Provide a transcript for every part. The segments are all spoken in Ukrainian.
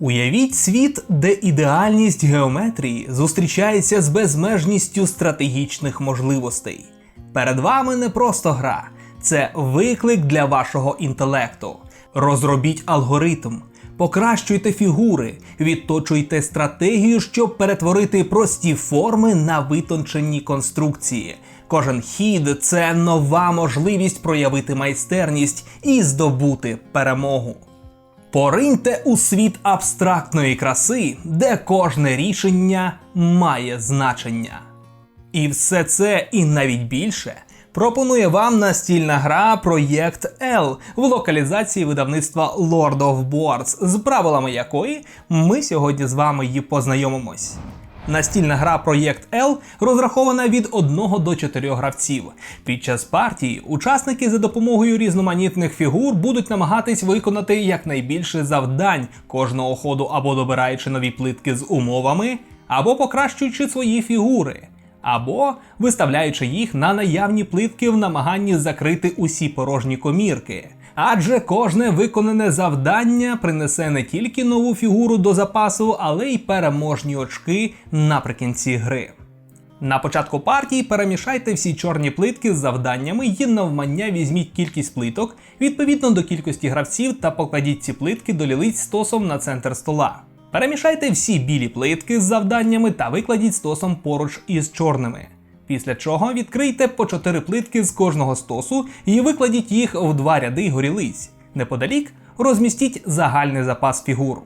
Уявіть світ, де ідеальність геометрії зустрічається з безмежністю стратегічних можливостей. Перед вами не просто гра, це виклик для вашого інтелекту. Розробіть алгоритм, покращуйте фігури, відточуйте стратегію, щоб перетворити прості форми на витончені конструкції. Кожен хід це нова можливість проявити майстерність і здобути перемогу. Пориньте у світ абстрактної краси, де кожне рішення має значення. І все це і навіть більше пропонує вам настільна гра Проєкт L в локалізації видавництва Lord of Boards, з правилами якої ми сьогодні з вами її познайомимось. Настільна гра Проєкт L розрахована від 1 до 4 гравців. Під час партії учасники за допомогою різноманітних фігур будуть намагатись виконати якнайбільше завдань кожного ходу або добираючи нові плитки з умовами, або покращуючи свої фігури, або виставляючи їх на наявні плитки в намаганні закрити усі порожні комірки. Адже кожне виконане завдання принесе не тільки нову фігуру до запасу, але й переможні очки наприкінці гри. На початку партії перемішайте всі чорні плитки з завданнями і навмання візьміть кількість плиток відповідно до кількості гравців та покладіть ці плитки до лілиць стосом на центр стола. Перемішайте всі білі плитки з завданнями та викладіть стосом поруч із чорними. Після чого відкрийте по 4 плитки з кожного стосу і викладіть їх в два ряди горілиць. Неподалік розмістіть загальний запас фігур.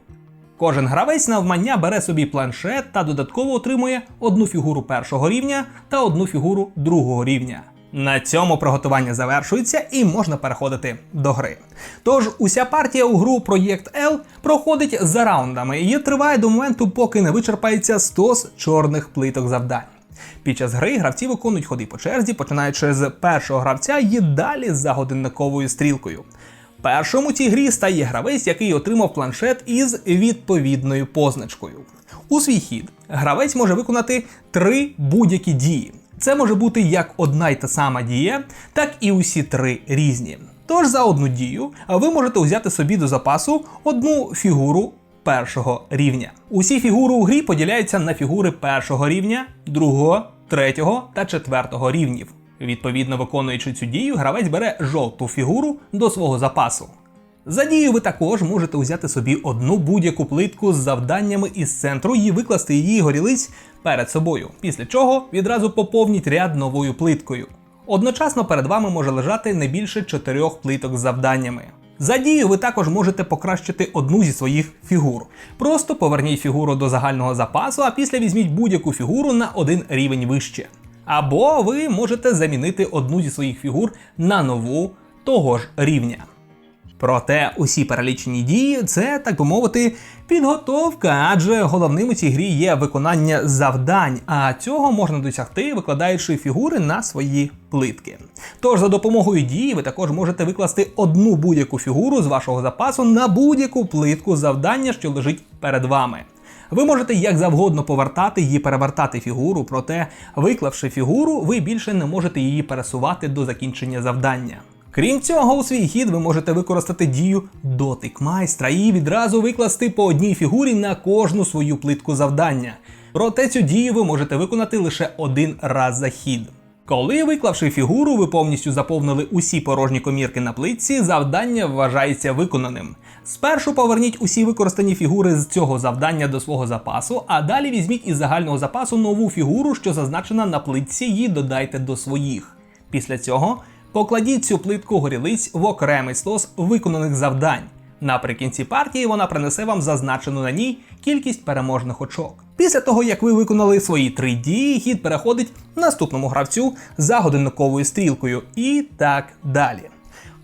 Кожен гравець навмання бере собі планшет та додатково отримує одну фігуру першого рівня та одну фігуру другого рівня. На цьому приготування завершується і можна переходити до гри. Тож уся партія у гру Проєкт L проходить за раундами і триває до моменту, поки не вичерпається стос чорних плиток завдань. Під час гри гравці виконують ходи по черзі, починаючи з першого гравця і далі за годинниковою стрілкою. Першим у цій грі стає гравець, який отримав планшет із відповідною позначкою. У свій хід гравець може виконати три будь-які дії. Це може бути як одна й та сама дія, так і усі три різні. Тож за одну дію ви можете взяти собі до запасу одну фігуру першого рівня. Усі фігури у грі поділяються на фігури першого рівня, другого, третього та четвертого рівнів. Відповідно, виконуючи цю дію, гравець бере жовту фігуру до свого запасу. За дію ви також можете взяти собі одну будь-яку плитку з завданнями із центру і викласти її горілиць перед собою, після чого відразу поповніть ряд новою плиткою. Одночасно перед вами може лежати не більше чотирьох плиток з завданнями. За дію ви також можете покращити одну зі своїх фігур. Просто поверніть фігуру до загального запасу, а після візьміть будь-яку фігуру на один рівень вище. Або ви можете замінити одну зі своїх фігур на нову того ж рівня. Проте усі перелічені дії це, так би мовити, підготовка, адже головним у цій грі є виконання завдань, а цього можна досягти, викладаючи фігури на свої плитки. Тож за допомогою дії ви також можете викласти одну будь-яку фігуру з вашого запасу на будь-яку плитку завдання, що лежить перед вами. Ви можете як завгодно повертати і перевертати фігуру, проте, виклавши фігуру, ви більше не можете її пересувати до закінчення завдання. Крім цього, у свій хід ви можете використати дію дотик майстра і відразу викласти по одній фігурі на кожну свою плитку завдання. Проте цю дію ви можете виконати лише один раз за хід. Коли, виклавши фігуру, ви повністю заповнили усі порожні комірки на плитці, завдання вважається виконаним. Спершу поверніть усі використані фігури з цього завдання до свого запасу, а далі візьміть із загального запасу нову фігуру, що зазначена на плитці, і додайте до своїх. Після цього покладіть цю плитку горілиць в окремий слос виконаних завдань. Наприкінці партії вона принесе вам зазначену на ній кількість переможних очок. Після того, як ви виконали свої три дії, хід переходить наступному гравцю за годинниковою стрілкою і так далі.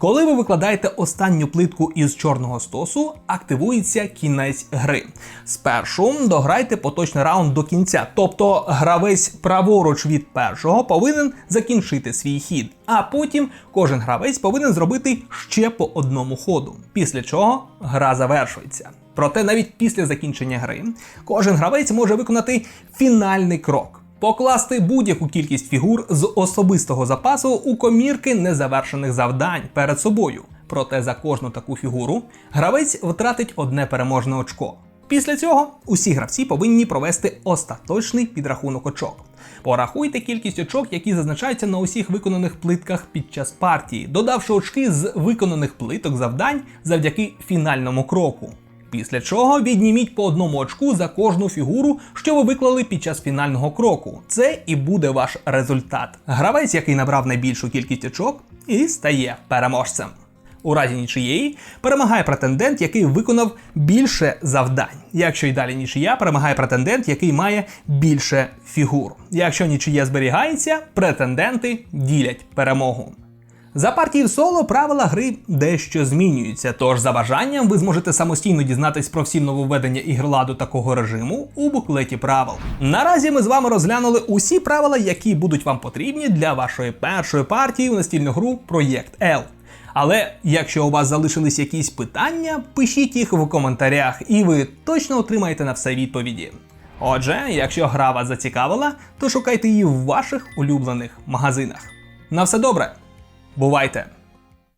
Коли ви викладаєте останню плитку із чорного стосу, активується кінець гри. Спершу дограйте поточний раунд до кінця, тобто гравець праворуч від першого повинен закінчити свій хід, а потім кожен гравець повинен зробити ще по одному ходу, після чого гра завершується. Проте навіть після закінчення гри кожен гравець може виконати фінальний крок. Покласти будь-яку кількість фігур з особистого запасу у комірки незавершених завдань перед собою. Проте за кожну таку фігуру гравець втратить одне переможне очко. Після цього усі гравці повинні провести остаточний підрахунок очок. Порахуйте кількість очок, які зазначаються на усіх виконаних плитках під час партії, додавши очки з виконаних плиток завдань завдяки фінальному кроку. Після чого відніміть по одному очку за кожну фігуру, що ви виклали під час фінального кроку. Це і буде ваш результат. Гравець, який набрав найбільшу кількість очок, і стає переможцем. У разі нічиєї перемагає претендент, який виконав більше завдань. Якщо й далі нічия, перемагає претендент, який має більше фігур. Якщо нічия зберігається, претенденти ділять перемогу. За партії в соло правила гри дещо змінюються, тож за бажанням ви зможете самостійно дізнатись про всі нововведення ігрладу такого режиму у буклеті правил. Наразі ми з вами розглянули усі правила, які будуть вам потрібні для вашої першої партії у настільну гру Проєкт L. Але якщо у вас залишились якісь питання, пишіть їх в коментарях, і ви точно отримаєте на все відповіді. Отже, якщо гра вас зацікавила, то шукайте її в ваших улюблених магазинах. На все добре! Бувайте!